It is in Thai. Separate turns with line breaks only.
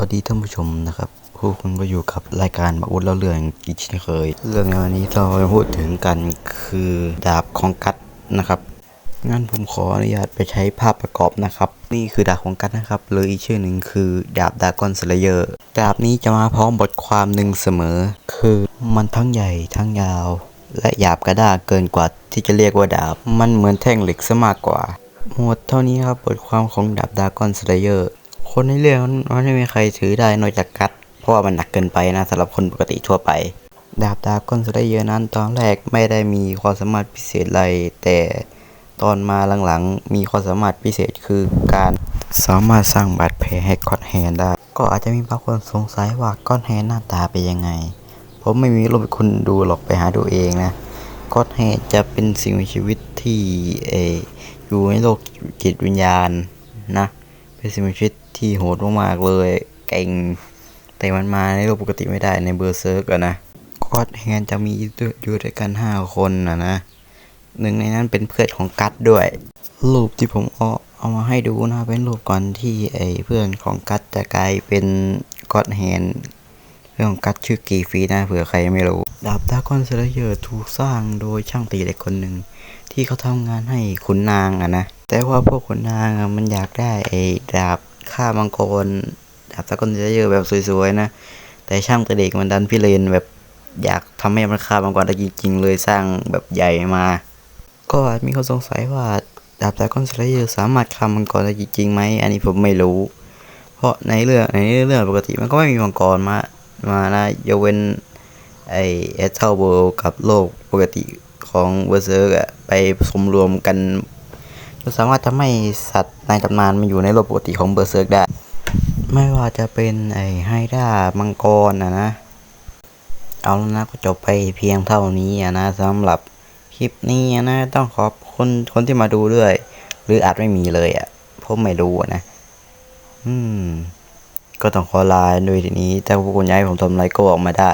วัสดีท่านผู้ชมนะครับพวกคุณก็อยู่กับรายการมาอุดเล่าเรื่องอีกเช่นเคย เรื่องในวันนี้เราจะพูดถึงกันคือดาบของกัดนะครับ งั้นผมขออนุญาตไปใช้ภาพประกอบนะครับ นี่คือดาบของกัดนะครับ หรืออีกชื่อหนึ่งคือดาบดากอนสเลเยอร์ ดาบนี้จะมาพร้อมบทความหนึ่งเสมอ คือมันทั้งใหญ่ทั้งยาว และหยาบกระด้างเกินกว่าที่จะเรียกว่าดาบ มันเหมือนแท่งเหล็กซะมากกว่า หมดเท่านี้ครับบทความของดาบดากอนสเลเยอร์ คนในเรื่องมันไม่มีใครถือได้นอกจากกัด เพราะว่ามันหนักเกินไปนะสำหรับคนปกติทั่วไป ดาบดากอนสเลเยอร์นั้นตอนแรกไม่ได้มีความสามารถพิเศษอะไรแต่ตอนมาหลังๆ มีความสามารถพิเศษคือการสามารถสร้างบาดแผลให้ก้อนแฮนได้ ก็อาจจะมีบางคนสงสัยว่าก้อนแฮนหน้าตาเป็นยังไง ผมไม่มีรูปให้คุณดูหรอกไปหาดูเองนะก้อนแฮนจะเป็นสิ่งมีชีวิตที่เออยู่ในโลกจิตวิญญาณนะ เป็นสิ่งมีชีวิตที่โหดมากๆเลยเก่งแต่มันมาในโลกปกติไม่ได้ในเบอร์เซิร์กอะนะกอดแฮนจะมีอยู่ด้วยกันห้าคนนะนะหนึ่งในนั้นเป็นเพื่อนของกัดด้วย รูปที่ผมเอาเอามาให้ดูนะเป็นรูปก่อนที่ไอ้เพื่อนของกัดจะกลายเป็นกอดแฮนเรื่องของกัดชื่อกีฟีนะเผื่อใครไม่รู้ ดาบดากอนเซเลเยอร์ถูกสร้างโดยช่างตีเหล็กคนหนึ่ง ที่เขาทำงานให้ขุนนางอะนะ แต่ว่าพวกขุนนางมันอยากได้ไอ้ดาบฆ่ามังกรดาบตะกอนเยอะๆแบบสวยๆนะ แต่ช่างตีเหล็กมันดันพิเรนแบบอยากทำให้มันฆ่ามังกรได้จริงๆเลยสร้างแบบใหญ่มา ก็มีคนสงสัยว่าดาบตะกอนเยอะสามารถฆ่ามังกรได้จริงๆไหมอันนี้ผมไม่รู้ เพราะในเรื่องในเรื่องปกติมันก็ไม่มีมังกรมามานะยกเว้นไอเอเทลเวิลกับโลกปกติของเวอร์เซอร์อะไปสมรวมกัน จนสามารถทำให้สัตว์ในตำนานมาอยู่ในโลกปกติของเบอร์เซอร์กได้ ไม่ว่าจะเป็นไอ้ไฮด้ามังกรนะนะ เอาแล้วนะก็จบไปเพียงเท่านี้นะสำหรับคลิปนี้นะต้องขอบคุณคนที่มาดูด้วย หรืออาจไม่มีเลยอะ่ะผมไม่รู้นะ อืม ก็ต้องขอลาด้วยทีนี้แต่พวกคุณอยากให้ผมทำอะไรก็บอกมาได้